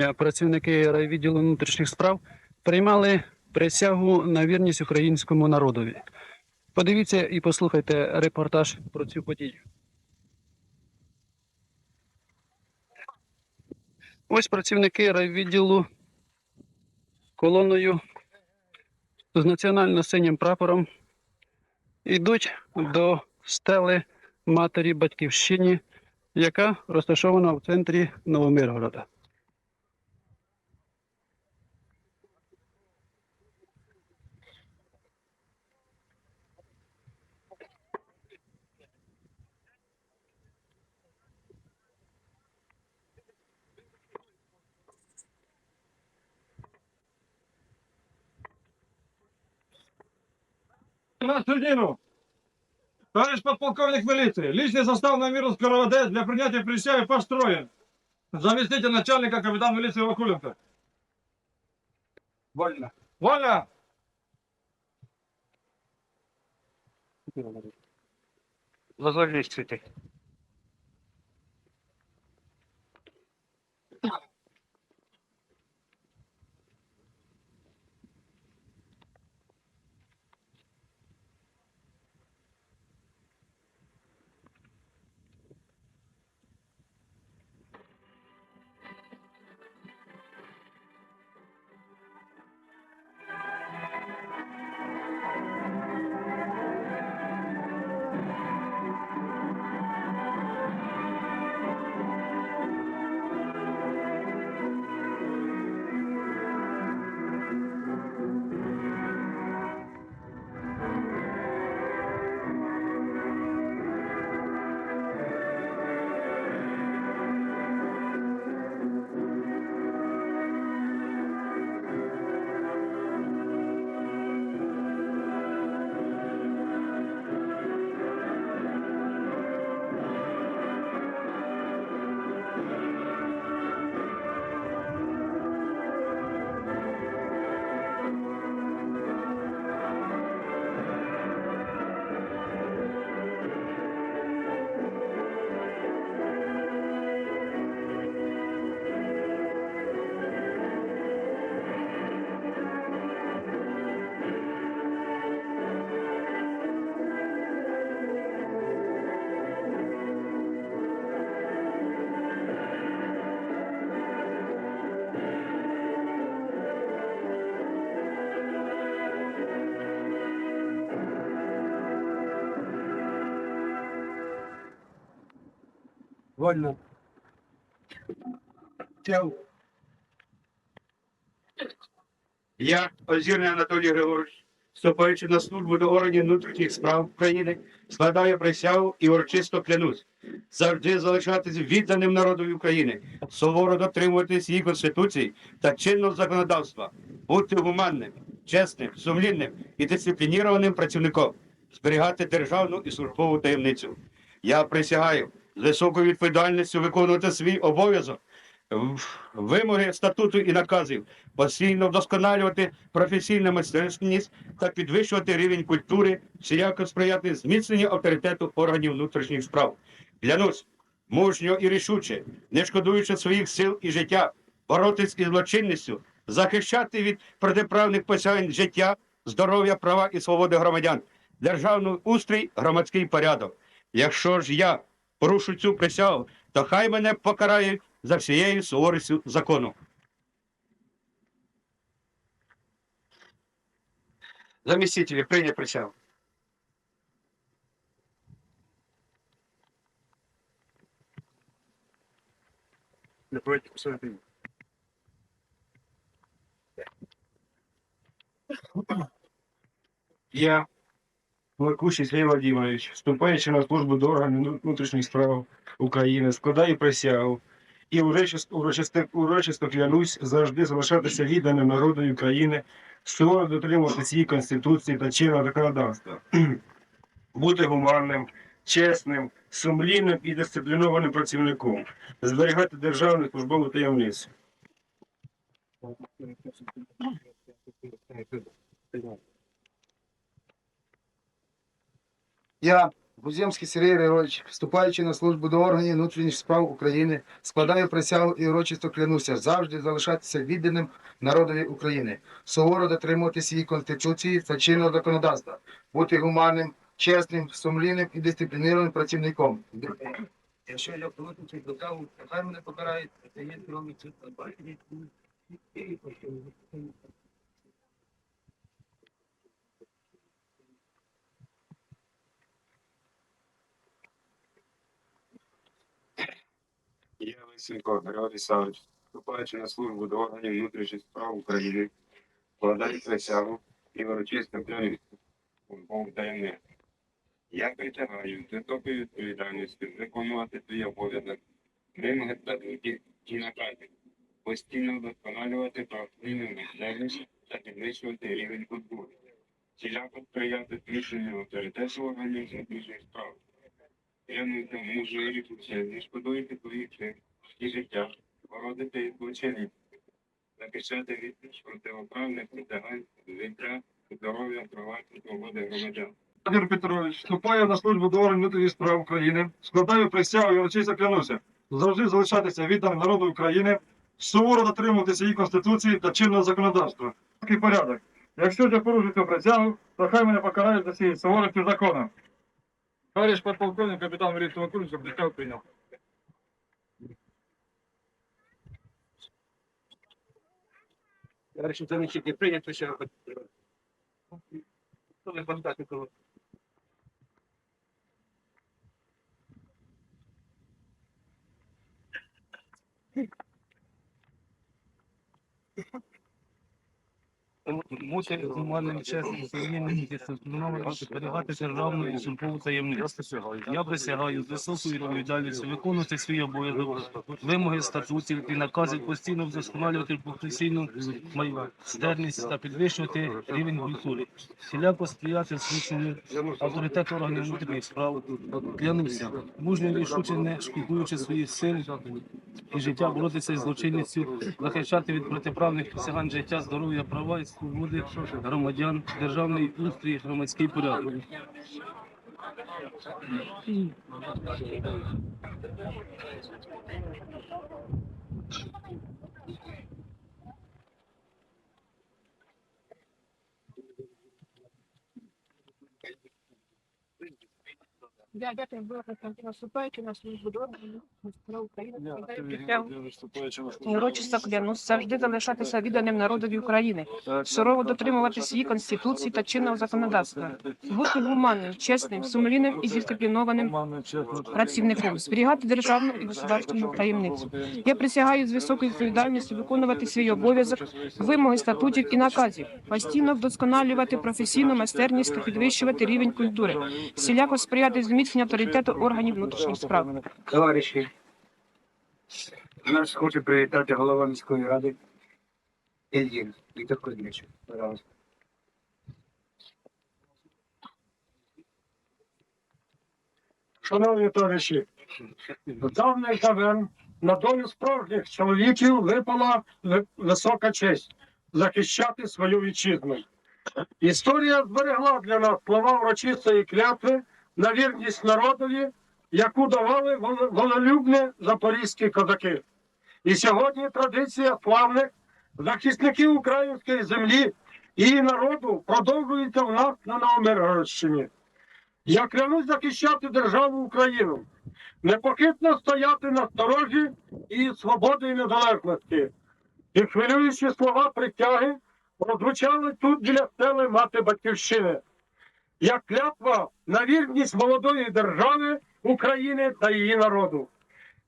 Е, Працівники райвідділу внутрішніх справ приймали присягу на вірність українському народові. Подивіться і послухайте репортаж про цю подію. Ось працівники райвідділу колоною з національно-синім прапором йдуть до стели матері батьківщині, яка розташована в центрі Новомиргорода. На судину. Товарищ подполковник милиции, личный состав на миру Скороводе для принятия присяги построен. Заместитель начальника капитана милиции Вакуленко. Вольно. Вольно! Возложите. Вольно. Тел. Я, Озірний Анатолій Григорович, вступаючи на службу до органів внутрішніх справ України, складаю присягу і урочисто клянусь завжди залишатись відданим народу України, суворо дотримуватись її конституції та чинного законодавства, бути гуманним, чесним, сумлінним і дисциплінірованим працівником, зберігати державну і службову таємницю. Я присягаю з високою відповідальністю виконувати свій обов'язок. Вимоги статуту і наказів постійно вдосконалювати професійну майстерність та підвищувати рівень культури, всіляко сприяти зміцненню авторитету органів внутрішніх справ. Клянусь, мужньо і рішуче, не шкодуючи своїх сил і життя, боротись із злочинністю, захищати від протиправних посягань життя, здоров'я, права і свободи громадян, державний устрій, громадський порядок. Якщо ж я порушу цю присягу, то хай мене покарають за всією суворістю закону. Заместители, принять присягу. Давайте посмотрим. Я, Лакущий Сергій Владимирович, вступаючи на службу до органів внутрішніх справ України, складаю присягу і урочисто, урочисто, урочисто клянусь завжди залишатися відданим народу України, суворо дотримуватися її конституції та чинного законодавства, бути гуманним, чесним, сумлінним і дисциплінованим працівником, зберігати державну службову таємницю. Я, Гузємський Сергій Григорович, вступаючи на службу до органів внутрішніх справ України, складаю присягу і урочисто клянуся завжди залишатися відданим народові України, суворо дотримуватися її конституції та чинного законодавства, бути гуманним, чесним, сумлінним і дисциплінованим працівником. Якщо я полотничий до каву, хай мене покарають, це є кілометр. Я Лисенко Григорій Савич, вступаючи на службу до органів внутрішніх справ України, вкладаю присягу і урочисто Бог таємне. Я притягаю високою відповідальністю виконувати свій обов'язок, статутів і наказів, постійно вдосконалювати правослівну майстерність та підвищувати рівень культури, всіляко сприяти зміцненню авторитету органів внутрішніх справ. Клянуся мужу і рішуче, не шкодуйте своїх і життя, боротися із злочинів, захищати від противоправних притягань, життя, здоров'я, права і свободи громадян. Владимир Петрович, вступаю на службу до органів внутрішніх справ України, складаю присягу і урочисто клянуся. Завжди залишатися відданим народу України, суворо дотримуватися її конституції та чинного законодавства. Такий порядок. Якщо я порушую цю присягу, то хай мене покарають за цією суворістю закону. Товариш подполковник, капітан Курсу, присягу прийняв. Не тільки прийнято, що Хто ви пам'ятаєте, коли? Бути гуманним, чесним, сумлінним і дисциплінованим, зберігати державну і службову таємницю. Я присягаю з високою відповідальністю виконувати свій обов'язок, вимоги статутів і наказів постійно вдосконалювати професійну майстерність та підвищувати рівень культури. Всіляко сприяти зміцненню авторитету органів внутрішніх справ. Клянуся, мужньо рішуче не шкодуючи своїх сил і життя боротися із злочинністю, захищати від протиправних посягань життя, здоров'я, права і свободи громадян, державний устрій, громадський порядок. Я дякую, була наступаючи на службу до органів справ України. складаю присягу і Урочисто клянусь завжди залишатися відданим народові України, сурово дотримуватися її конституції та чинного законодавства, бути гуманним, чесним, сумлінним і дисциплінованим працівником, зберігати державну і государственну таємницю. Я присягаю з високою відповідальністю виконувати свій обов'язок, вимоги статутів і наказів, постійно вдосконалювати професійну майстерність та підвищувати рівень культури, всіляко сприяти зміцненню авторитету органів внутрішніх справ. Товариші, нас хоче привітати голова міської ради Ільїн Віктор Кузьмич. Шановні товариші, в давних давен на долю справжніх чоловіків випала висока честь захищати свою вітчизну. Історія зберегла для нас слова урочистої клятви на вірність народові, яку давали вол- волелюбні запорізькі козаки. І сьогодні традиція славних захисників української землі і народу продовжується в нас на Новомиргородщині. Я клянусь захищати державу Україну, непохитно стояти на сторожі і свободи і незалежності. І хвилюючі слова притяги прозвучали тут біля стели мати батьківщини. Як клятва на вірність молодої держави України та її народу.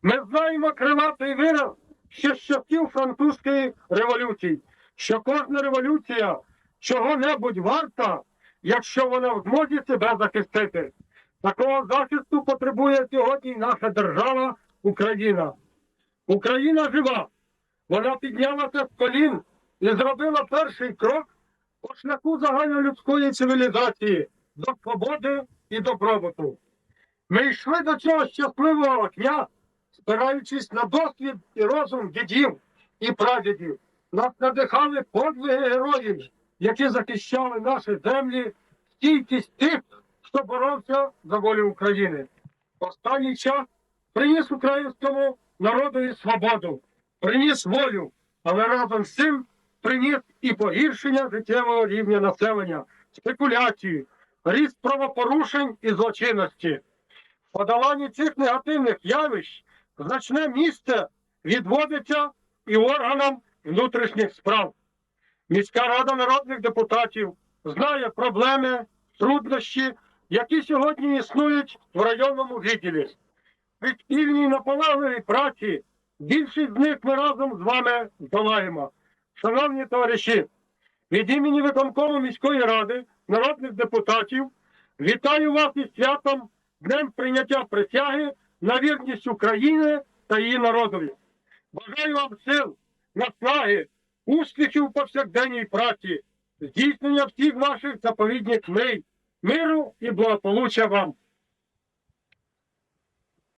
Ми знаємо крилатий вираз ще з часів французької революції, що кожна революція чого-небудь варта, якщо вона в змозі себе захистити. Такого захисту потребує сьогодні наша держава Україна. Україна жива. Вона піднялася з колін і зробила перший крок по шляху загальнолюдської цивілізації до свободи і добробуту. Ми йшли до цього щасливого дня, спираючись на досвід і розум дідів і прадідів. Нас надихали подвиги героїв, які захищали наші землі, стійкість тих, хто боровся за волю України. Останній час приніс українському народу свободу, приніс волю, але разом з цим приніс і погіршення життєвого рівня населення, спекуляції, ріст правопорушень і злочинності. В подоланні цих негативних явищ значне місце відводиться і органам внутрішніх справ. Міська рада народних депутатів знає проблеми, труднощі, які сьогодні існують в районному відділі. При спільній наполегливій праці більшість з них ми разом з вами долаємо. Шановні товариші, від імені виконкому міської ради народних депутатів вітаю вас із святом Днем прийняття присяги на вірність України та її народові. Бажаю вам сил, наснаги, успіхів у повсякденній праці, здійснення всіх ваших заповідних мрій, миру і благополуччя вам.